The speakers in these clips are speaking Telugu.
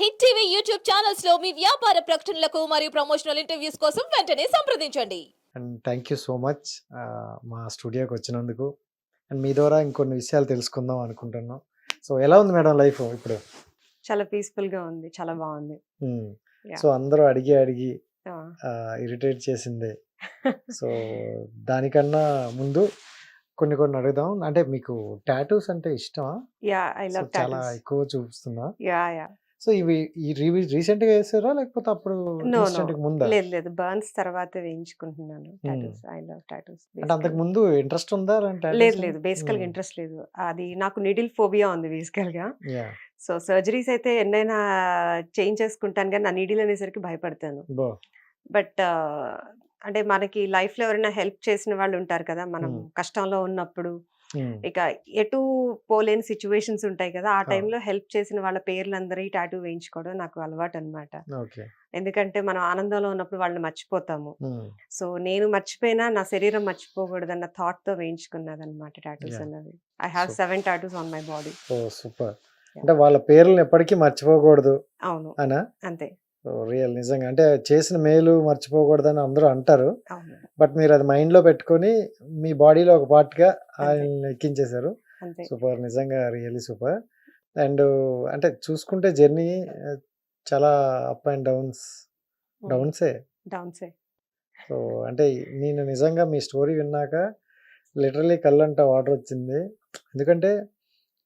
హిట్ టీవీ యూట్యూబ్ ఛానల్స్లో మీ వ్యాపార ప్రకటనలకు మరియు ప్రమోషనల్ ఇంటర్వ్యూస్ కోసం వెంటనే సంప్రదించండి. And thank you so much. మా స్టూడియోకి వచ్చినందుకు. అండ్ మీ ద్వారా ఇంకొన్ని విషయాలు తెలుసుకుందాం అనుకుంటున్నాం. సో ఎలా ఉంది మేడం లైఫ్ ఇప్పుడు? చాలా పీస్ఫుల్గా ఉంది. చాలా బాగుంది. సో అందరూ అడిగి అడిగి ఆ, ఇరిటేట్ చేసిందే. సో దానికన్నా ముందు కొన్ని కొన్ని అడుగుదాం. అంటే మీకు టాటూస్ అంటే ఇష్టమా? యా ఐ లవ్ చాలా ఎక్కువ చూపిస్తున్నా. Yeah yeah. సో ఇవి ఈ రీసెంట్గా వేసారా? లేకపోతే అప్పుడు ముందా? లేదు లేదు. బర్న్స్ తర్వాత వేయించుకుంటున్నాను. టాటూస్ ఐ లవ్ టాటూస్ అంటే అంతకు ముందు ఇంట్రెస్ట్ ఉందా లేదు లేదు. బేసికల్గా ఇంట్రెస్ట్ లేదు. అది నాకు నిడిల్ ఫోబియా ఉంది బేసికల్గా యా సో సర్జరీస్ అయితే ఎన్నైనా చేయించేసుకుంటాను కానీ నా నీడిల్ అనేసరికి భయపడతాను. బట్ అంటే మనకి లైఫ్లో ఎవరైనా హెల్ప్ చేసిన వాళ్ళు ఉంటారు కదా! మనం. కష్టంలో ఉన్నప్పుడు. ఇక ఎటు పోలేని సిచ్యువేషన్స్ ఉంటాయి కదా! ఆ. టైంలో హెల్ప్ చేసిన వాళ్ళ పేర్లందరూ టాటూ వేయించుకోవడం నాకు అలవాటు అన్నమాట ఓకే. ఎందుకంటే మనం ఆనందంలో ఉన్నప్పుడు వాళ్ళని మర్చిపోతాము. సో నేను మర్చిపోయినా నా శరీరం మర్చిపోకూడదన్న థాట్తో వేయించుకున్నది అనమాట టాటూస్. అన్నది I have seven tattoos on my body. Super. అంటే వాళ్ళ పేర్లను ఎప్పటికీ మర్చిపోకూడదు అవును. అనా? అంతే. రియల్ నిజంగా. అంటే చేసిన మేలు మర్చిపోకూడదని అందరూ అంటారు. బట్ మీరు అది మైండ్లో పెట్టుకొని మీ బాడీలో ఒక పార్ట్గా ఆయన ఎక్కించేశారు. సూపర్. నిజంగా రియల్లీ సూపర్. అండ్ అంటే చూసుకుంటే జర్నీ చాలా అప్ అండ్ డౌన్స్ డౌన్సే. డౌన్సే. సో అంటే నేను నిజంగా మీ స్టోరీ విన్నాక లిటరలీ కళ్ళంట వాటర్ వచ్చింది. ఎందుకంటే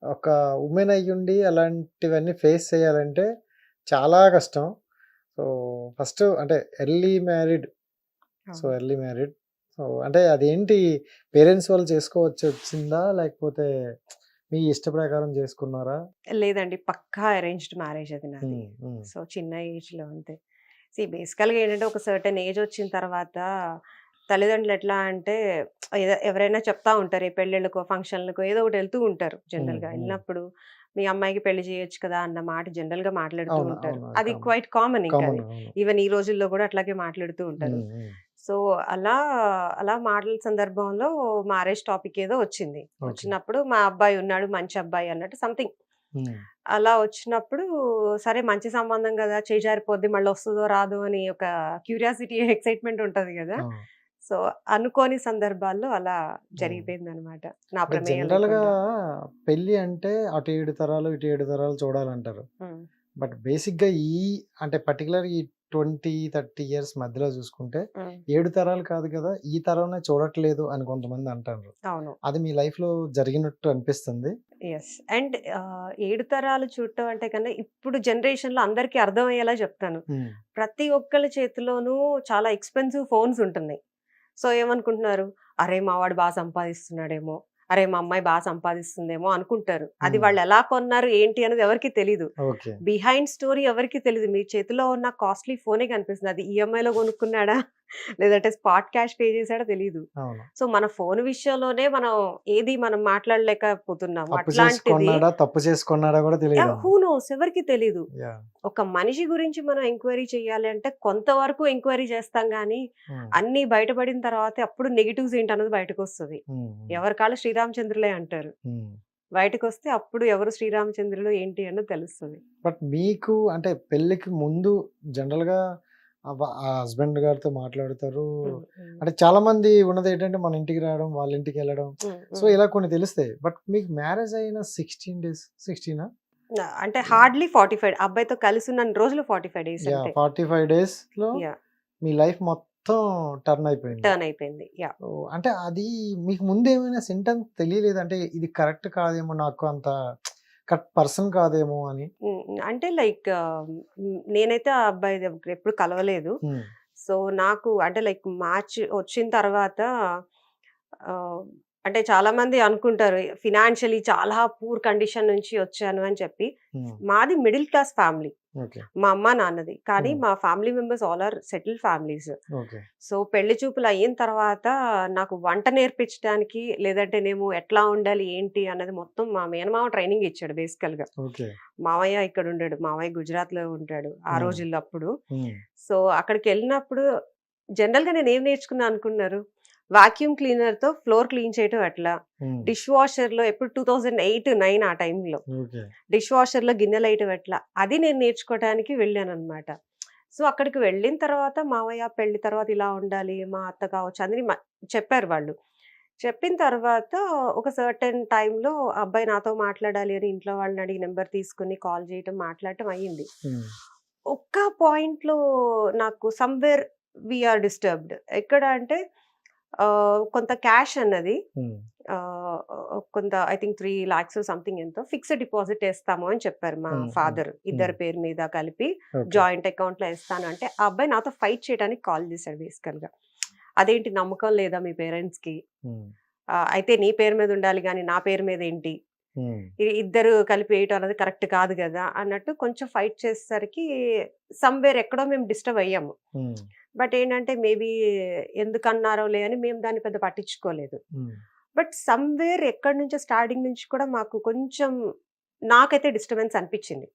ఒక ఉమెన్ అయ్యుండి అలాంటివన్నీ ఫేస్ చేయాలంటే చాలా కష్టం. సో ఫస్ట్ అంటే early married. So early married. So అంటే అదేంటి పేరెంట్స్ వాళ్ళు చేసుకోవచ్చు వచ్చిందా? లేకపోతే మీ ఇష్ట ప్రకారం చేసుకున్నారా? లేదండి. పక్కా అరేంజ్డ్ మ్యారేజ్ అది నాది. సో చిన్న ఏజ్లో అంతే. సి బేసికల్గా ఏంటంటే ఒక సర్టన్ ఏజ్ వచ్చిన తర్వాత తల్లిదండ్రులు ఎట్లా అంటే ఎవరైనా చెప్తా ఉంటారు. ఏ పెళ్ళిళ్ళకో ఫంక్షన్లకో ఏదో ఒకటి వెళ్తూ ఉంటారు జనరల్గా మ్మ్. వెళ్ళినప్పుడు మీ అమ్మాయికి పెళ్ళి చేయొచ్చు కదా అన్న మాట జనరల్గా మాట్లాడుతూ ఉంటారు. అది. క్వైట్ కామన్ ఇంకా ఈవెన్ ఈ రోజుల్లో కూడా అట్లాగే మాట్లాడుతూ ఉంటారు. సో అలా అలా మాటల సందర్భంలో మ్యారేజ్ టాపిక్ ఏదో వచ్చింది. వచ్చినప్పుడు మా అబ్బాయి ఉన్నాడు మంచి అబ్బాయి అన్నట్టు సంథింగ్. అలా వచ్చినప్పుడు సరే మంచి సంబంధం కదా చేజారిపోద్ది మళ్ళీ వస్తుందో రాదో అని ఒక క్యూరియాసిటీ ఎక్సైట్మెంట్ ఉంటది కదా. సో అనుకోని సందర్భాల్లో అలా జరిగిపోయింది అనమాట నా జనరల్గా. పెళ్ళి అంటే అటు ఏడు తరాలు ఇటు ఏడు తరాలు చూడాలంటారు. బట్ బేసిక్గా ఈ అంటే పర్టికులర్ ఈ ట్వంటీ థర్టీ ఇయర్స్ మధ్యలో చూసుకుంటే ఏడు తరాలు కాదు కదా! ఈ తరంనే చూడట్లేదు అని కొంతమంది అంటారు. అవును. అది మీ లైఫ్లో జరిగినట్టు అనిపిస్తుంది? ఎస్ అండ్ ఏడు తరాలు చూడటం అంటే కన్నా ఇప్పుడు జనరేషన్లో అందరికీ అర్థమయ్యేలా చెప్తాను. ప్రతి ఒక్కళ్ళ చేతిలోనూ చాలా ఎక్స్పెన్సివ్ ఫోన్స్ ఉంటున్నాయి. సో ఏమనుకుంటున్నారు? అరే మా వాడు బాగా సంపాదిస్తున్నాడేమో. అరే మా అమ్మాయి బాగా సంపాదిస్తుందేమో అనుకుంటారు. అది. వాళ్ళు ఎలా కొన్నారు ఏంటి అనేది ఎవరికి తెలీదు. బిహైండ్ స్టోరీ ఎవరికి తెలియదు మీ చేతిలో ఉన్న కాస్ట్లీ ఫోనే కనిపిస్తుంది. అది ఈఎంఐ లో కొనుక్కున్నాడా? లేదంటే స్పాట్ క్యాష్ పే చేశాడో తెలియదు సో మన ఫోన్ విషయంలోనే మనం ఏది మనం మాట్లాడలేకపోతున్నాం అట్లాంటిది తప్పు చేసుకున్నాడా కూడా తెలియదు హూ నోస్ ఎవరికి తెలీదు. యా. ఒక మనిషి గురించి మనం ఎంక్వైరీ చేయాలి అంటే కొంతవరకు ఎంక్వైరీ చేస్తాం కానీ అన్ని బయటపడిన తర్వాత అప్పుడు నెగిటివ్స్ ఏంటి అన్నది బయటకు వస్తుంది ఎవరి కాళ్ళు శ్రీరామచంద్రులే అంటారు. బయటకు వస్తే అప్పుడు ఎవరు శ్రీరామచంద్రులు ఏంటి అన్నది తెలుస్తుంది. బట్ మీకు అంటే పెళ్ళికి ముందు జనరల్గా ఆ హస్బెండ్ గారితో మాట్లాడతారు. అంటే చాలా మంది ఉన్నది ఏంటంటే మన ఇంటికి రావడం వాళ్ళ ఇంటికి వెళ్ళడం. సో ఇలా కొన్ని తెలుస్తాయి. బట్ మీకు మ్యారేజ్ అయిన సిక్స్టీన్ డేస్ సిక్స్టీనా? అంటే హార్డ్లీ ఫార్టీ ఫైవ్ అబ్బాయితో కలిసి ఉన్న రోజులు forty five days forty five డేస్లో. మీ లైఫ్ మొత్తం టర్న్ అయిపోయింది. టర్న్ అయిపోయింది అంటే అది మీకు ముందు ఏమైనా సింటమ్స్ తెలియలేదు అంటే ఇది కరెక్ట్ కాదేమో నాకు అంత కరెక్ట్ పర్సన్ కాదేమో అని అంటే లైక్ నేనైతే ఆ అబ్బాయి దగ్గర ఎప్పుడు కలవలేదు. సో నాకు అంటే లైక్ మ్యాచ్ వచ్చిన తర్వాత అంటే చాలా మంది అనుకుంటారు ఫినాన్షియలీ చాలా పూర్ కండిషన్ నుంచి వచ్చాను అని చెప్పి. మాది మిడిల్ క్లాస్ ఫ్యామిలీ మా అమ్మ నాన్నది. కానీ. మా family members all are settle families. So పెళ్ళి చూపులు అయిన తర్వాత నాకు వంట నేర్పించడానికి లేదంటే నేను ఎట్లా ఉండాలి ఏంటి అన్నది మొత్తం మా మేనమామ ట్రైనింగ్ ఇచ్చాడు బేసికల్గా మావయ్య ఇక్కడ ఉండాడు. మావయ్య గుజరాత్లో ఉంటాడు ఆ. రోజుల్లో అప్పుడు సో అక్కడికి వెళ్ళినప్పుడు జనరల్గా నేను ఏం నేర్చుకున్నా అనుకున్నారు? వాక్యూమ్ క్లీనర్తో ఫ్లోర్ క్లీన్ చేయటం ఎట్లా? డిష్ వాషర్లో ఎప్పుడు టూ థౌజండ్ ఎయిట్ నైన్ ఆ టైంలో డిష్ వాషర్లో గిన్నెలు వేయటం ఎట్లా? అది నేను నేర్చుకోవడానికి వెళ్ళాను అనమాట సో అక్కడికి వెళ్ళిన తర్వాత మావయ్య పెళ్ళి తర్వాత ఇలా ఉండాలి మా అత్త కావచ్చు అని చెప్పారు వాళ్ళు. చెప్పిన తర్వాత ఒక సర్టెన్ టైంలో అబ్బాయి నాతో మాట్లాడాలి అని ఇంట్లో వాళ్ళని అడిగి నెంబర్ తీసుకుని కాల్ చేయటం మాట్లాడటం అయ్యింది. ఒక్క పాయింట్లో నాకు సమ్వేర్ వీఆర్ డిస్టర్బ్డ్. ఎక్కడ అంటే కొంత క్యాష్ అన్నది. కొంత I think three lakhs something ఎంతో ఫిక్స్డ్ డిపాజిట్ వేస్తాము అని చెప్పారు మా ఫాదర్ ఇద్దరి పేరు మీద కలిపి. జాయింట్ అకౌంట్లో వేస్తాను అంటే ఆ అబ్బాయి నాతో ఫైట్ చేయడానికి కాల్ చేశాడు బేసికల్గా అదేంటి నమ్మకం లేదా మీ పేరెంట్స్కి అయితే నీ పేరు మీద ఉండాలి కానీ నా పేరు మీద ఏంటి? ఇద్దరు కలిపి వేయటం అనేది కరెక్ట్ కాదు కదా అన్నట్టు కొంచెం ఫైట్ చేసేసరికి సమ్వేర్ ఎక్కడో మేము డిస్టర్బ్ అయ్యాము. బట్ ఏంటంటే మేబీ ఎందుకు అన్నారో లే అని మేము దాన్ని పెద్ద పట్టించుకోలేదు. బట్ సమ్వేర్ ఎక్కడి నుంచో స్టార్టింగ్ నుంచి కూడా మాకు కొంచెం నాకైతే డిస్టర్బెన్స్ అనిపించింది.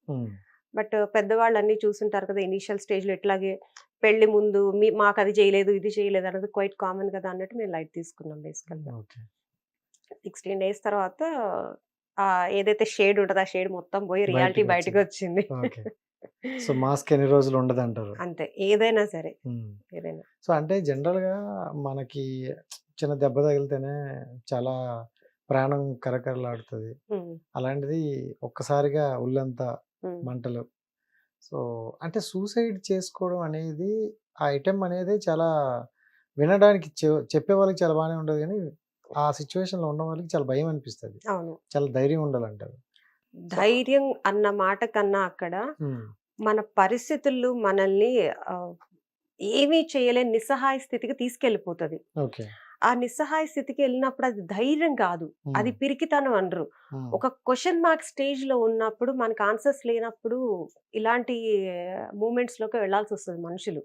బట్ పెద్దవాళ్ళు అన్ని చూసుంటారు కదా ఇనీషియల్ స్టేజ్లో ఎట్లాగే పెళ్ళి ముందు మీ మాకు అది చేయలేదు ఇది చేయలేదు అన్నది క్వైట్ కామన్ కదా అన్నట్టు మేము లైట్ తీసుకున్నాం బేసికల్గా. సిక్స్టీన్ డేస్ తర్వాత ఏదైతే షేడ్ ఉంటుందో ఆ షేడ్ మొత్తం పోయి రియాలిటీ బయటికి వచ్చింది సో మాస్క్ ఎన్ని రోజులు ఉండదు అంటారు అంతే. ఏదైనా సరే. ఏదైనా. సో అంటే జనరల్గా మనకి చిన్న దెబ్బ తగిలితేనే చాలా ప్రాణం కరకరలాడుతుంది. అలాంటిది ఒక్కసారిగా ఉమ్. మంటలు. సో అంటే సూసైడ్ చేసుకోవడం అనేది ఆ ఐటెం అనేది చాలా వినడానికి చెప్పే వాళ్ళకి చాలా బాగానే ఉండదు కానీ ఆ సిచ్యువేషన్లో ఉన్న వాళ్ళకి చాలా భయం అనిపిస్తుంది. చాలా ధైర్యం ఉండాలంటారు. ధైర్యం అన్న మాట కన్నా అక్కడ మన పరిస్థితులు మనల్ని ఏమీ చేయలేని నిస్సహాయ స్థితికి తీసుకెళ్ళిపోతుంది. ఓకే. ఆ నిస్సహాయ స్థితికి వెళ్ళినప్పుడు అది ధైర్యం కాదు. అది పిరికితనం అనరు. ఒక క్వశ్చన్ మార్క్ స్టేజ్లో ఉన్నప్పుడు మనకు ఆన్సర్స్ లేనప్పుడు ఇలాంటి మూమెంట్స్లోకి వెళ్ళాల్సి వస్తుంది మనుషులు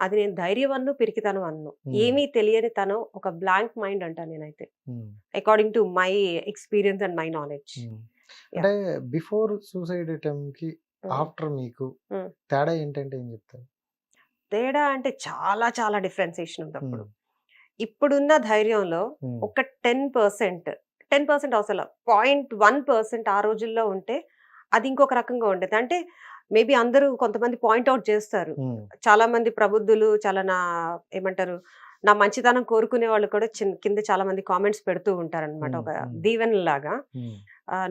అది నేను ధైర్యం అన్ను పిరికితనం అన్ను. ఏమీ తెలియని తనం ఒక బ్లాంక్ మైండ్ అంట నేనైతే. According to my experience and my knowledge. అంటే బిఫోర్ సూసైడ్కి ఆఫ్టర్ మీకు. తేడా ఏంటంటే ఏం చెప్తారు? తేడా అంటే చాలా చాలా డిఫరెన్సియేషన్ ఉంది అప్పుడు. ఇప్పుడున్న ధైర్యంలో ఒక టెన్ పర్సెంట్ టెన్ పర్సెంట్ అవసరం పాయింట్ వన్ పర్సెంట్ ఆ రోజుల్లో ఉంటే అది ఇంకొక రకంగా ఉండేది. అంటే మేబీ అందరూ కొంతమంది పాయింట్ అవుట్ చేస్తారు. చాలా మంది ప్రబుద్ధులు చాలా నా ఏమంటారు? నా మంచితనం కోరుకునే వాళ్ళు కూడా చిన్న కింద చాలా మంది కామెంట్స్ పెడుతూ ఉంటారన్నమాట. ఒక. దీవెన లాగా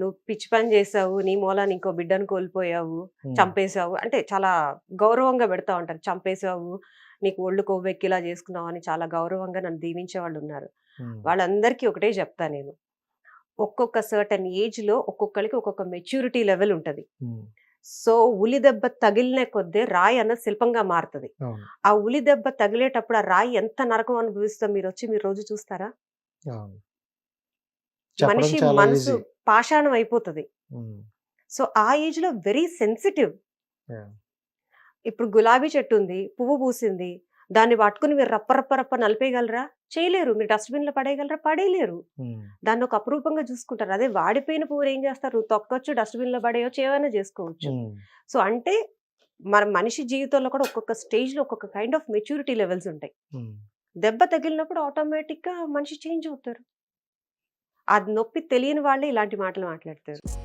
నువ్వు పిచ్చి పని చేసావు నీ మూలాన్ని ఇంకో బిడ్డను కోల్పోయావు చంపేశావు అంటే చాలా గౌరవంగా పెడతా ఉంటారు. చంపేశావు నీకు ఒళ్ళు కొవ్వెక్కిలా చేసుకున్నావు అని చాలా గౌరవంగా నన్ను దీవించే వాళ్ళు ఉన్నారు. వాళ్ళందరికీ ఒకటే చెప్తా నేను. ఒక్కొక్క సర్టన్ ఏజ్లో ఒక్కొక్కరికి ఒక్కొక్క మెచ్యూరిటీ లెవెల్ ఉంటది. సో ఉలి దెబ్బ తగిలిన కొద్దీ రాయి అన్నది శిల్పంగా మారుతుంది. ఆ ఉలి దెబ్బ తగిలేటప్పుడు ఆ రాయి ఎంత నరకం అనుభవిస్తో మీరు వచ్చి మీరు రోజు చూస్తారా? మనిషి మనసు పాషాణం అయిపోతుంది. సో ఆ ఏజ్లో వెరీ సెన్సిటివ్. ఇప్పుడు గులాబీ చెట్టు ఉంది పువ్వు పూసింది దాన్ని పట్టుకుని మీరు రప్ప రప్ప రప్ప నలిపేయగలరా? చేయలేరు. మీరు డస్ట్బిన్లో పడేయగలరా? పడేయలేరు. దాన్ని ఒక అపురూపంగా చూసుకుంటారు. అదే వాడిపోయిన పువ్వు ఏం చేస్తారు? తొక్కొచ్చు డస్ట్బిన్లో పడేయచ్చు ఏమైనా చేసుకోవచ్చు సో అంటే మన మనిషి జీవితంలో కూడా ఒక్కొక్క స్టేజ్లో ఒక్కొక్క కైండ్ ఆఫ్ మెచ్యూరిటీ లెవెల్స్ ఉంటాయి. దెబ్బ తగిలినప్పుడు ఆటోమేటిక్గా మనిషి చేంజ్ అవుతారు. అది నొప్పి తెలియని వాళ్ళే ఇలాంటి మాటలు మాట్లాడతారు.